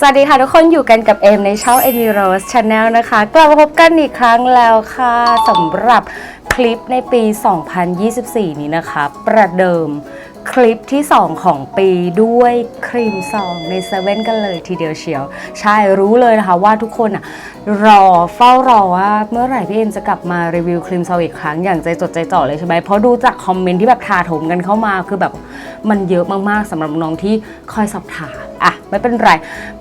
สวัสดีค่ะทุกคนอยู่กันกับเอมในช่อง e m i Rose Channel นะคะกลับมาพบกันอีกครั้งแล้วค่ะสำหรับคลิปในปี 2024 นี้นะคะ ประเดิมคลิปที่ 2 ของปีด้วยครีมซองในเซเว่นกันเลยทีเดียวเชียว ใช่รู้เลยนะคะว่าทุกคนอะรอเฝ้ารอว่าเมื่อไหร่พี่เอ็มจะกลับมารีวิวครีมซองอีกครั้งอย่างใจจดใจจ่อเลยใช่ไหมเพราะดูจากคอมเมนต์ที่แบบทาถมกันเข้ามาคือแบบมันเยอะมากๆสำหรับน้องที่คอยสอบถาม อะไม่เป็นไร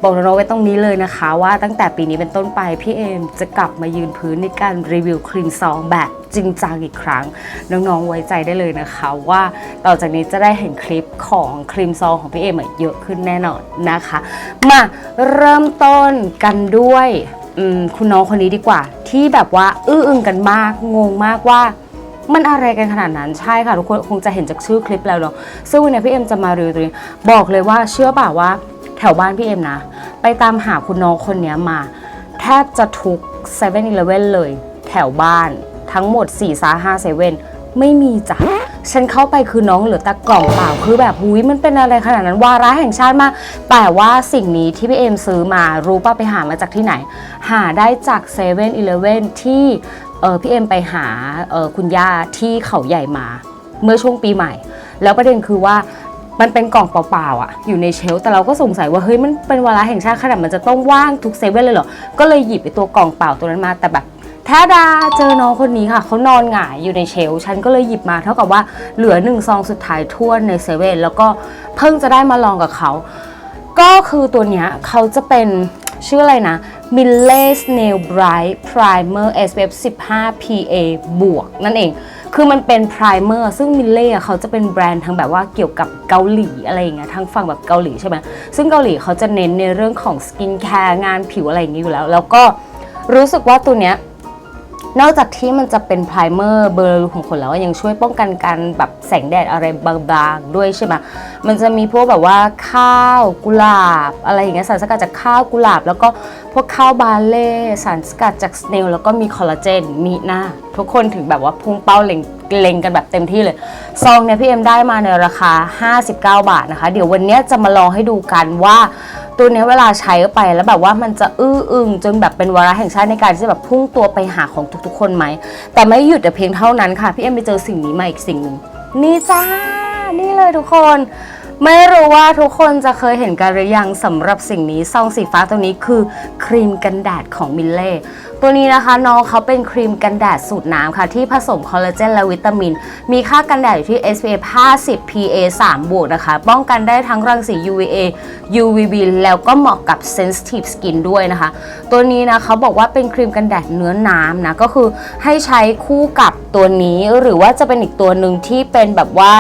บอกน้องไว้ตรงนี้เลยนะคะ ว่าตั้งแต่ปีนี้เป็นต้นไปพี่เอมจะกลับมายืนพื้นในการรีวิวครีมซองแบบจริงจังอีกครั้ง น้องๆไว้ใจได้เลยนะคะ ว่าต่อจากนี้จะได้เห็นคลิปของครีมซองของพี่เอมเยอะขึ้นแน่นอนนะคะ มาเริ่มต้นกันด้วยคุณน้องคนนี้ดีกว่า ที่แบบว่า อื้ออึงกันมากงงมากว่า มันอะไรกันขนาดนั้นใช่ค่ะ ทุกคนคงจะเห็นจากชื่อคลิปแล้วเนาะซึ่งวันนี้พี่เอ็มจะมารีวิวตัวนี้บอกเลยว่าเชื่อป่าว่าแถวบ้านพี่เอ็มนะ ไปตามหาคุณน้องคนนี้มา แทบจะทุก7 e เ e ่ e อเลย แถวบ้านทั้งหมด4ซา5เซเว่นไม่มีจ้ะฉันเข้าไปคือน้องเหลือแต่กล่องเปล่าคือแบบหุยมันเป็นอะไรขนาดนั้นวาระแห่งชาติมาก แต่ว่าสิ่งนี้ที่พี่เอ็มซื้อมารู้ป่ะไปหามาจากที่ไหน หาได้จาก7 e เ e ่ e อีเที่เออ พี่เอ็มไปหาออคุณย่าที่เขาใหญ่มา เมื่อช่วงปีใหม่ แล้วประเด็นคือว่ามันเป็นกล่องเปล่าๆอะอยู่ในเชล์แต่เราก็สงสัยว่าเฮ้ยมันเป็นวาระแห่งชาติขนาดมันจะต้องว่างทุกเซเว่นเลยเหรอ ก็เลยหยิบไอตัวกล่องเปล่าตัวนั้นมาแต่แบบแท้ดาเจอน้องคนนี้ค่ะเขานอนหงายอยู่ในเชล์ฉันก็เลยหยิบมาเท่ากับว่าเหลือหนึ่งซองสุดท้ายทั่วในเซเว่นแล้วก็เพิ่งจะได้มาลองกับเขา ก็คือตัวเนี้ยเขาจะเป็นชื่ออะไรนะ m i l l e Nail Bright Primer SPF 15 PA บวกนั่นเอง คือมันเป็น primer ซึ่ง m i l l e เขาจะเป็นแบรนด์ทางแบบว่าเกี่ยวกับเกาหลีอะไรอย่างเงี้ยทางฝั่งแบบเกาหลีใช่ไหมซึ่งเกาหลีเขาจะเน้นในเรื่องของสกินแคร์งานผิวอะไรอย่างงี้อยู่แล้ว แล้วก็รู้สึกว่าตัวเนี้ย นอกจากที่มันจะเป็นไพรเมอร์เบอร์รูขุมขนแล้วยังช่วยป้องกันการแบบแสงแดดอะไรบางๆ ด้วยใช่ไหมมันจะมีพวกแบบว่าข้าวกุหลาบ อะไรอย่างเงี้ยสารสกัดจากข้าวกุหลาบ แล้วก็พวกข้าวบาเล่สารสกัดจากสเนลแล้วก็มีคอลลาเจนมีหน้า ทุกคนถึงแบบว่าพุ่งเป้าเล็งเล็งกันแบบเต็มที่เลย ซองเนี่ยพี่เอ็มได้มาในราคา 59 บาทนะคะ เดี๋ยววันนี้จะมาลองให้ดูกันว่า ตัวนี้เวลาใช้ไปแล้วแบบว่ามันจะอื้ออึงจนแบบเป็นวาระแห่งชาติในการที่แบบพุ่งตัวไปหาของทุกๆ คนไหม แต่ไม่หยุดแต่เพียงเท่านั้นค่ะ พี่เอ็มไปเจอสิ่งนี้มาอีกสิ่งหนึ่งนี่จ้า นี่เลยทุกคน ไม่รู้ว่าทุกคนจะเคยเห็นกันหรือยังสำหรับสิ่งนี้ซองสีฟ้าตัวนี้คือครีมกันแดดของมิลเล่ตัวนี้นะคะน้องเขาเป็นครีมกันแดดสูตรน้ำค่ะ ที่ผสมคอลลาเจนและวิตามิน มีค่ากันแดดอยู่ที่ SPF 50 PA 3 บวกนะคะ ป้องกันได้ทั้งรังสี UVA UVB แล้วก็เหมาะกับ sensitive skin ด้วยนะคะ ตัวนี้นะเขาบอกว่าเป็นครีมกันแดดเนื้อน้ำนะก็คือให้ใช้คู่กับตัวนี้หรือว่าจะเป็นอีกตัวหนึ่งที่เป็นแบบว่า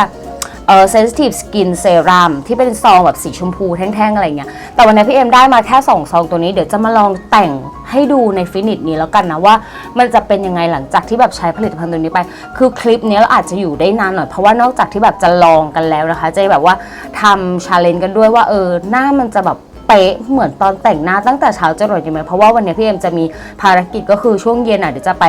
เอ่อ sensitive skin serum ที่เป็นซองแบบสีชมพูแท่งๆ อะไรเงี้ย แต่วันนี้พี่เอ็มได้มาแค่2ซองตัวนี้ เดี๋ยวจะมาลองแต่งให้ดูในฟินิชนี้แล้วกันนะว่า มันจะเป็นยังไงหลังจากที่แบบใช้ผลิตภัณฑ์ตัวนี้ไป คือคลิปนี้เราอาจจะอยู่ได้นานหน่อย เพราะว่านอกจากที่แบบจะลองกันแล้วนะคะจะแบบว่าทำชาเลนจ์กันด้วยว่าเออหน้ามันจะแบบ เป๊ะเหมือนตอนแต่งหน้าตั้งแต่เช้าจรดยู่ไหมเพราะว่าวันนี้พี่เอ็มจะมีภารกิจก็คือช่วงเย็นอะเดี๋ยวจะไป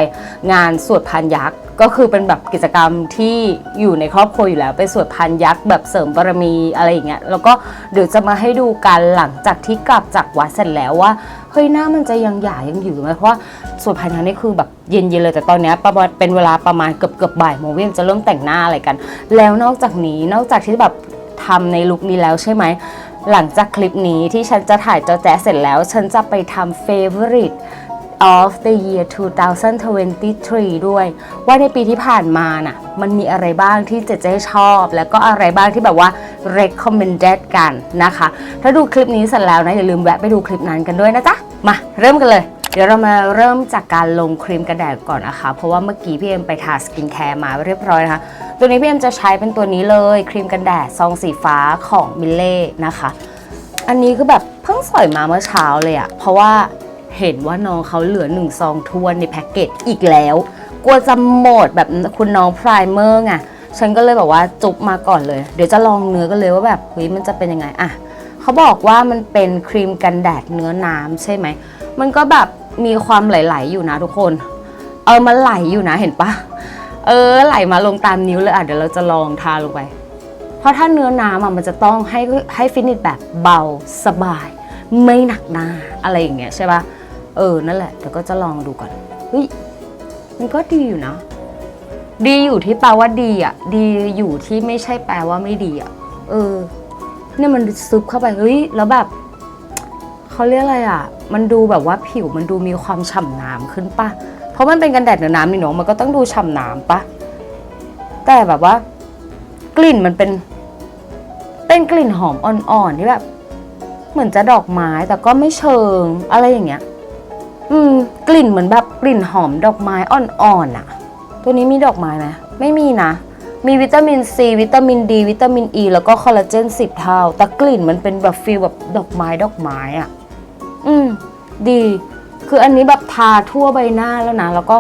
งานสวดพานยักษ์ก็คือเป็นแบบกิจกรรมที่อยู่ในครอบครัวอยู่แล้วไปสวดพานยักษ์แบบเสริมบารมีอะไรอย่างเงี้ยแล้วก็เดี๋ยวจะมาให้ดูกันหลังจากที่กลับจากวัดเสร็จแล้วว่าเฮ้ยหน้ามันจะยังหยายังอยู่ไหมเพราะว่าสวดพานยักษ์นี่คือแบบเย็นๆเลยแต่ตอนนี้ประมาณเป็นเวลาประมาณเกือบเกือบบ่ายโมงพี่เอ็มจะเริ่มแต่งหน้าอะไรกัน แล้วนอกจากนี้นอกจากที่แบบทำในลุคนี้แล้วใช่ไหม หลังจากคลิปนี้ที่ฉันจะถ่ายจอแจ๊เสร็จแล้ว ฉันจะไปทำ favorite of the year 2023 ด้วย ว่าในปีที่ผ่านมาน่ะ มันมีอะไรบ้างที่เจเจชอบ แล้วก็อะไรบ้างที่แบบว่า recommended กันนะคะ ถ้าดูคลิปนี้เสร็จแล้วนะ อย่าลืมแวะไปดูคลิปนั้นกันด้วยนะจ๊ะ มาเริ่มกันเลย ดี๋ยวเรามาเริ่มจากการลงครีมกันแดดก่อนนะคะ เพราะว่าเมื่อกี้พี่เอ็มไปทาสกินแคร์มาเรียบร้อยนะคะ ตัวนี้พี่เอ็มจะใช้เป็นตัวนี้เลยครีมกันแดดซองสีฟ้าของมิลเล่นะคะ อันนี้คือแบบเพิ่งสอยมาเมื่อเช้าเลยอะเพราะว่าเห็นว่าน้องเขาเหลือหนึ่งซองทวนในแพ็กเกจอีกแล้ว กลัวจะหมดแบบคุณน้องพรายเมอร์ไงฉันก็เลยแบบว่าจุบมาก่อนเลย เดี๋ยวจะลองเนื้อกันเลยว่าแบบเฮ้ยมันจะเป็นยังไงอะเขาบอกว่ามันเป็นครีมกันแดดเนื้อน้ำใช่ไหม มันก็แบบ มีความไหลๆอยู่นะทุกคน เออมันไหลอยู่นะเห็นปะเออไหลมาลงตามนิ้วเลยอะเดี๋ยวเราจะลองทาลงไป เพราะถ้าเนื้อน้ำอะมันจะต้องให้ให้ฟินิชแบบเบาสบาย ไม่หนักหนาอะไรอย่างเงี้ยใช่ปะเออนั่นแหละเดี๋ยวก็จะลองดูก่อนเฮ้ยมันก็ดีอยู่นะ ดีอยู่ที่แปลว่าดีอะ ดีอยู่ที่ไม่ใช่แปลว่าไม่ดีอะ เออ เนี่ยมันซึบเข้าไปเฮ้ยแล้วแบบ เขาเรียกอะไรอะ มันดูแบบว่าผิวมันดูมีความฉ่ำน้ำขึ้นปะเพราะมันเป็นกันแดดเหนือน้ำนี่เนาะมันก็ต้องดูฉ่ำน้ำปะแต่แบบว่ากลิ่นมันเป็น เป็นกลิ่นหอมอ่อนๆที่แบบ เหมือนจะดอกไม้แต่ก็ไม่เชิงอะไรอย่างเงี้ย อืม กลิ่นเหมือนแบบกลิ่นหอมดอกไม้อ่อนๆอะ ตัวนี้มีดอกไม้ไหมไม่มีนะมีวิตามินซีวิตามินดีวิตามินอ e, ีแล้วก็คอลลาเจนสิบเท่า แต่กลิ่นมันเป็นแบบฟีลแบบดอกไม้ดอกไม้อะ อืม ดี คืออันนี้แบบทาทั่วใบหน้าแล้วนะ แล้วก็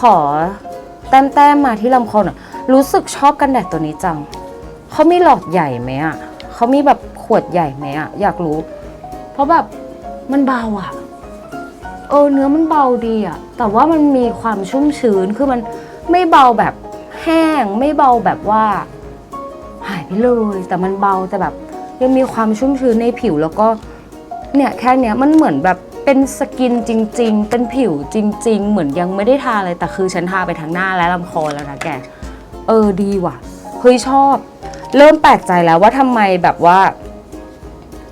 ขอแต้มๆมาที่ลำคอหน่อยรู้สึกชอบกันแดดตัวนี้จัง เขามีหลอดใหญ่ไหมอะเขามีแบบขวดใหญ่ไหมอะอยากรู้ เพราะแบบมันเบาอะเออเนื้อมันเบาดีอะแต่ว่ามันมีความชุ่มชื้น คือมันไม่เบาแบบแห้ง ไม่เบาแบบว่า หายไปเลย แต่มันเบาแต่แบบ ยังมีความชุ่มชื้นในผิวแล้วก็ เนี่ยแค่เนี้ยมันเหมือนแบบเป็นสกินจริง ๆ เป็นผิวจริง ๆ เหมือนยังไม่ได้ทาเลยแต่คือฉันทาไปทั้งหน้าและลำคอแล้วนะแก เออดีว่ะเฮ้ยชอบ เริ่มแปลกใจแล้วว่าทำไมแบบว่า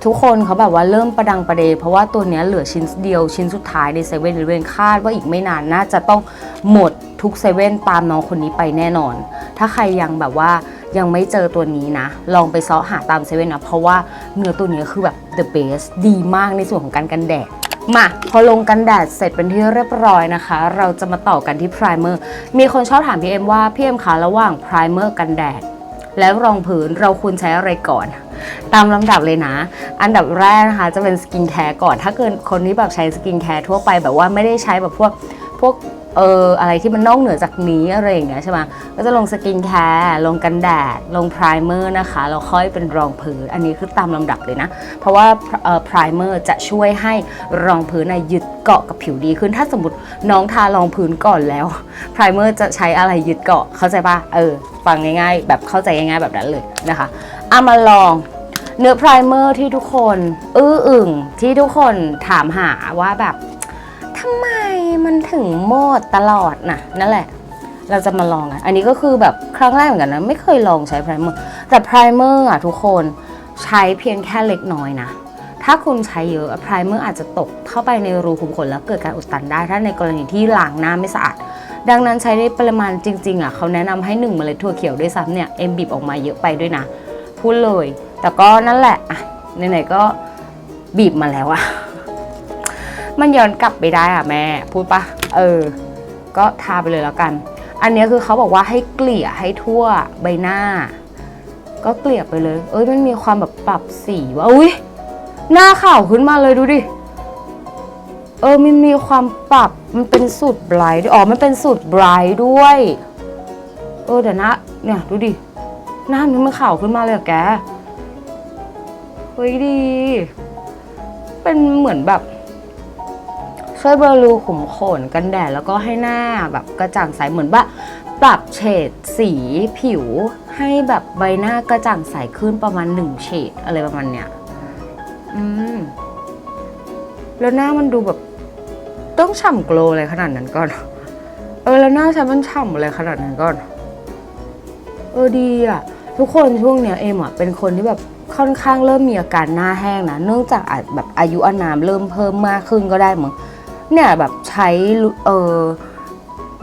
ทุกคนเขาแบบว่าเริ่มประดังประเด เพราะว่าตัวเนี้ยเหลือชิ้นเดียวชิ้นสุดท้ายในเซเว่นเลเวนคาดว่าอีกไม่นานน่าจะต้องหมดทุกเซเว่นตามน้องคนนี้ไปแน่นอน ถ้าใครยังแบบว่า ยังไม่เจอตัวนี้นะ ลองไปซาะหาตามเซเว่นนะ เพราะว่าเนื้อตัวนี้คือแบบ the best ดีมากในส่วนของการกันแดดมาพอลงกันแดดเสร็จเป็นที่เรียบร้อยนะคะ เราจะมาต่อกันที่พรายเมอร์มีคนชอบถามพี่เอ็มว่าพี่เอ็มคะระหว่างพรายเมอร์กันแดดแล้วรองพื้นเราควรใช้อะไรก่อน ตามลำดับเลยนะ อันดับแรกนะคะจะเป็นสกินแคร์ก่อน ถ้าเกิดคนที่แบบใช้สกินแคร์ทั่วไปแบบว่าไม่ได้ใช้แบบพวกพวก เอออะไรที่มันนอกเหนือจากนี้อะไรอย่างเงี้ยใช่ไหมก็จะลงสกินแคร์ลงกันแดด ลงพรายเมอร์นะคะแล้วค่อยเป็นรองพื้น อันนี้คือตามลำดับเลยนะ เพราะว่าเอ่อพรายเมอร์จะช่วยให้รองพื้นน่ะยึดเกาะกับผิวดีขึ้น ถ้าสมมติน้องทารองพื้นก่อนแล้วพรายเมอร์จะใช้อะไรยึดเกาะเข้าใจปะเออฟังง่ายๆ แบบเข้าใจง่ายๆแบบนั้นเลยนะคะเอามาลองเนื้อพรายเมอร์ที่ทุกคน อื้ออึ่งที่ทุกคนถามหาว่าแบบทำไม มันถึงหมดตลอดน่ะนั่นแหละ เราจะมาลองกันอันนี้ก็คือแบบครั้งแรกเหมือนกันนะ ไม่เคยลองใช้พรายเมอร์ แต่พรายเมอร์อะทุกคนใช้เพียงแค่เล็กน้อยนะ ถ้าคุณใช้เยอะพรายเมอร์อาจจะตกเข้าไปในรูขุมขนแล้วเกิดการอุดตันได้ ถ้าในกรณีที่ล้างหน้าไม่สะอาด ดังนั้นใช้ได้ปริมาณจริงๆอะเขาแนะนำให้1เมล็ดถั่วเขียวด้วยซ้ำเนี่ยเอ็มบีบออกมาเยอะไปด้วยนะ พูดเลย แต่ก็นั่นแหละอะไหนๆก็บีบมาแล้วอะ มันย้อนกลับไปได้อะแม่ พูดปะเออ ก็ทาไปเลยแล้วกัน อันนี้คือเขาบอกว่าให้เกลี่ยให้ทั่วใบหน้า ก็เกลี่ยไปเลย เอ้ยมันมีความแบบปรับสีว่าอุ้ยหน้าขาวขึ้นมาเลยดูดิเออมันมีความปรับมันเป็นสูตรไบรท์ด้วยอ๋อมันเป็นสูตรไบรท์ด้วย เออเดี๋ยวนะเนี่ยดูดิหน้ามันมันขาวขึ้นมาเลยแกเฮ้ยดี เป็นเหมือนแบบ ช่วยบำรุงขุมขนกันแดดแล้วก็ให้หน้าแบบกระจ่างใสเหมือนว่าปรับเฉดสีผิวให้แบบใบหน้ากระจ่างใสขึ้นประมาณหนึ่งเฉดอะไรประมาณเนี้ยอืมแล้วหน้ามันดูแบบ ต้องฉ่ำโกลอะไรขนาดนั้นก่อน เออแล้วหน้าฉันมันฉ่ำอะไรขนาดนั้นก่อน เออดีอะ ทุกคนช่วงเนี้ยเอมอะเป็นคนที่แบบค่อนข้างเริ่มมีอาการหน้าแห้งนะ เนื่องจากอาจแบบอายุอานามเริ่มเพิ่มมากขึ้นก็ได้มั้ง เนี่ยแบบใช้เออ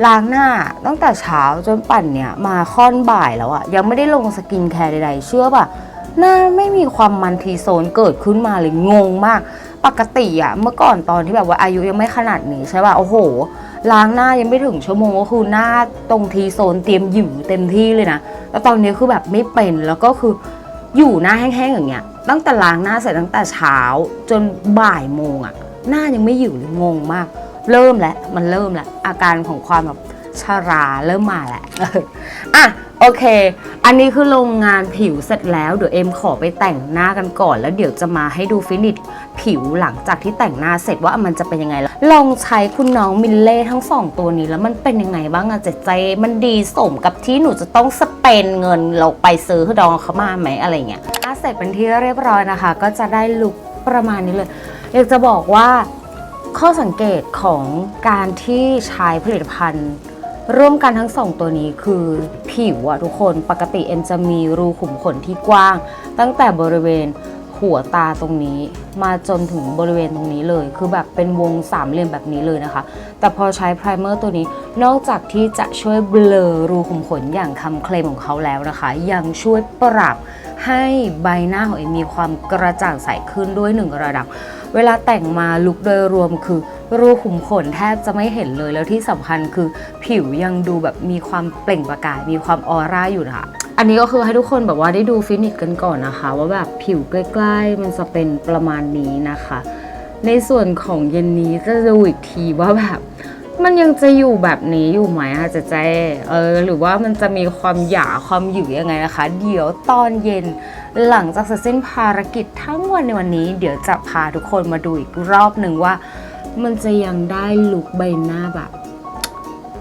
ล้างหน้าตั้งแต่เช้าจนปั่นเนี่ยมาค่อนบ่ายแล้วอะยังไม่ได้ลงสกินแคร์ใดๆ เชื่อป่ะหน้าไม่มีความมันทีโซนเกิดขึ้นมาเลยงงมาก ปกติอะเมื่อก่อนตอนที่แบบว่าอายุยังไม่ขนาดนี้ใช่ป่ะโอ้โห ล้างหน้ายังไม่ถึงชั่วโมงก็คือหน้าตรงทีโซนเตรียมหยิ่เต็มที่เลยนะแล้วตอนนี้คือแบบไม่เป็นแล้วก็คืออยู่หน้าแห้งๆอย่างเงี้ยตั้งแต่ล้างหน้าเสร็จตั้งแต่เช้าจนบ่ายโมงอะ หน้ายังไม่อยู่เลยงงมาก เริ่มแล้วมันเริ่มแล้วอาการของความแบบชาราเริ่มมาแล้วอะโอเค อันนี้คือโรงงานผิวเสร็จแล้ว เดี๋ยวเอ็มขอไปแต่งหน้ากันก่อน แล้วเดี๋ยวจะมาให้ดูฟินิชผิวหลังจากที่แต่งหน้าเสร็จว่ามันจะเป็นยังไงแล้วลองใช้คุณน้องมิลเล่ทั้งสองตัวนี้แล้วมันเป็นยังไงบ้างอะเจใจ มันดีสมกับที่หนูจะต้องสเปนเงินเราไปซื้อดองเขามาไหมอะไรเงี้ยหน้าเสร็จเป็นที่เรียบร้อยนะคะ ก็จะได้ลุคประมาณนี้เลย อยากจะบอกว่าข้อสังเกตของการที่ใช้ผลิตภัณฑ์ ร่วมกันทั้งสองตัวนี้คือผิวอะทุกคนปกติเอ็มจะมีรูขุมขนที่กว้าง ตั้งแต่บริเวณหัวตาตรงนี้มาจนถึงบริเวณตรงนี้เลย คือแบบเป็นวงสามเหลี่ยมแบบนี้เลยนะคะ แต่พอใช้ไพรเมอร์ตัวนี้นอกจากที่จะช่วยเบลอรูขุมขนอย่างคำเคลมของเขาแล้วนะคะ ยังช่วยปรับให้ใบหน้าของเอ็มมีความกระจ่างใสขึ้นด้วยหนึ่งระดับ เวลาแต่งมาลุคโดยรวมคือรูขุมขนแทบจะไม่เห็นเลยแล้วที่สำคัญคือผิวยังดูแบบมีความเปล่งประกาย มีความออร่าอยู่นะคะอันนี้ก็คือให้ทุกคนแบบว่าได้ดูฟินิชกันก่อนนะคะ ว่าแบบผิวใกล้ๆ มันจะเป็นประมาณนี้นะคะ ในส่วนของเย็นนี้จะดูอีกทีว่าแบบ มันยังจะอยู่แบบนี้อยู่ไหมอาจจะเจเออ หรือว่ามันจะมีความหยาความหยุ่ยังไงนะคะ เดี๋ยวตอนเย็นหลังจากเสร็จสิ้นภารกิจทั้งวันในวันนี้ เดี๋ยวจะพาทุกคนมาดูอีกรอบหนึ่งว่า มันจะยังได้ลุคใบหน้าแบบ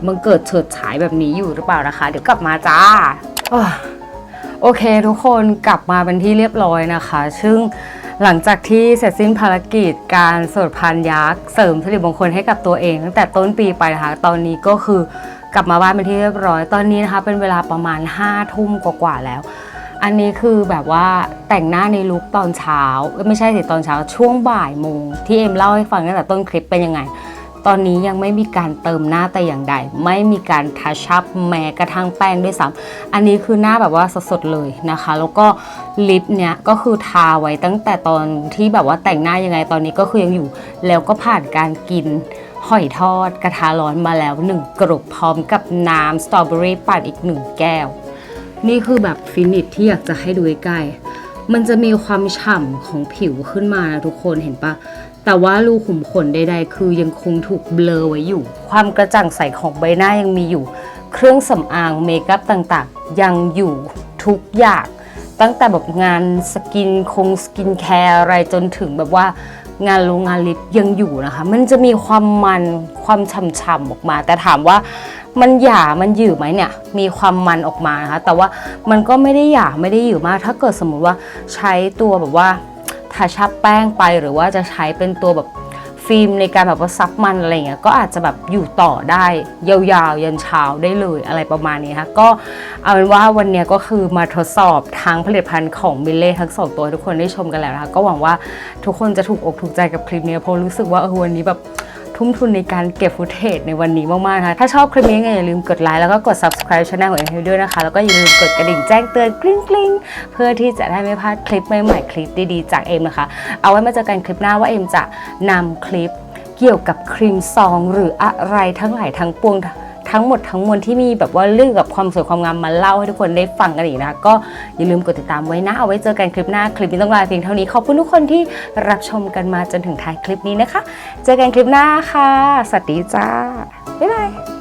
มันเกิดเฉิดฉายแบบนี้อยู่หรือเปล่านะคะ เดี๋ยวกลับมาจ้าโอเคทุกคนกลับมาเป็นที่เรียบร้อยนะคะ ซึ่ง หลังจากที่เสร็จสิ้นภารกิจการสวดพานยักษ์เสริมสิริมงคลให้กับตัวเอง ตั้งแต่ต้นปีไปนะคะ ตอนนี้ก็คือกลับมาบ้านเป็นที่เรียบร้อย ตอนนี้นะคะ เป็นเวลาประมาณ5้าทุ่มกว่าๆแล้ว อันนี้คือแบบว่าแต่งหน้าในลุคตอนเช้า ไม่ใช่สิตอนเช้าช่วงบ่ายโมงที่เอ็มเล่าให้ฟังตั้งแต่ต้นคลิปเป็นยังไง ตอนนี้ยังไม่มีการเติมหน้าแต่อย่างใด ไม่มีการทัชชับแม้กระทั่งแป้งด้วยซ้ำอันนี้คือหน้าแบบว่าสดๆเลยนะคะ แล้วก็ลิปเนี้ยก็คือทาไว้ตั้งแต่ตอนที่แบบว่าแต่งหน้ายังไงตอนนี้ก็คือยังอยู่ แล้วก็ผ่านการกินหอยทอดกระทะร้อนมาแล้วหนึ่งกรุบพร้อมกับน้ำสตรอเบอรี่ปั่นอีกหนึ่งแก้ว นี่คือแบบฟินิชที่อยากจะให้ดูใกล้มันจะมีความฉ่ำของผิวขึ้นมานะทุกคนเห็นปะ แต่ว่ารูขุมขนใด ๆ คือยังคงถูกเบลอไว้อยู่ ความกระจ่างใสของใบหน้ายังมีอยู่ เครื่องสำอางเมคอัพต่างๆ ยังอยู่ทุกอย่าง ตั้งแต่แบบงานสกินคงสกินแคร์อะไรจนถึงแบบว่างานโรงงานลิปยังอยู่นะคะ มันจะมีความมันความฉ่ำๆออกมา แต่ถามว่ามันหยามันหยืดไหมเนี่ย มีความมันออกมานะคะ แต่ว่ามันก็ไม่ได้หยาไม่ได้หยืดมาก ถ้าเกิดสมมุติว่าใช้ตัวแบบว่า ทาชับแป้งไปหรือว่าจะใช้เป็นตัวแบบฟิล์มในการแบบว่าซับมันอะไรเงี้ยก็อาจจะแบบอยู่ต่อได้ยาวๆ ยันเช้าได้เลยอะไรประมาณนี้ค่ะก็เอาเป็นว่าวันนี้ก็คือมาทดสอบทั้งผลิตภัณฑ์ของมิลเล่ทั้งสองตัวทุกคนได้ชมกันแล้วนะคะก็หวังว่าทุกคนจะถูกอกถูกใจกับคลิปนี้เพราะรู้สึกว่าเออวันนี้แบบ ทุ่มทุนในการเก็บฟุตเทจในวันนี้มากๆนะคะถ้าชอบคลิปนี้ไงอย่าลืมกดไลค์แล้วก็กด subscribe ช่องของเอ็มให้ด้วยนะคะ แล้วก็อย่าลืมกดกระดิ่งแจ้งเตือนกริ๊งกริ๊งเพื่อที่จะได้ไม่พลาดคลิปใหม่ๆคลิปดีๆจากเอ็มนะคะ เอาไว้มาเจอกันคลิปหน้าว่าเอ็มจะนำคลิปเกี่ยวกับครีมซองหรืออะไรทั้งหลายทั้งปวง ทั้งหมดทั้งมวลที่มีแบบว่าเรื่องกับความสวยความงามมาเล่าให้ทุกคนได้ฟังกันอีกนะคะก็อย่าลืมกดติดตามไว้นะเอาไว้เจอกันคลิปหน้าคลิปนี้ต้องลาเพียงเท่านี้ขอบคุณทุกคนที่รับชมกันมาจนถึงท้ายคลิปนี้นะคะ เจอกันคลิปหน้าค่ะสวัสดีจ้าบ๊ายบาย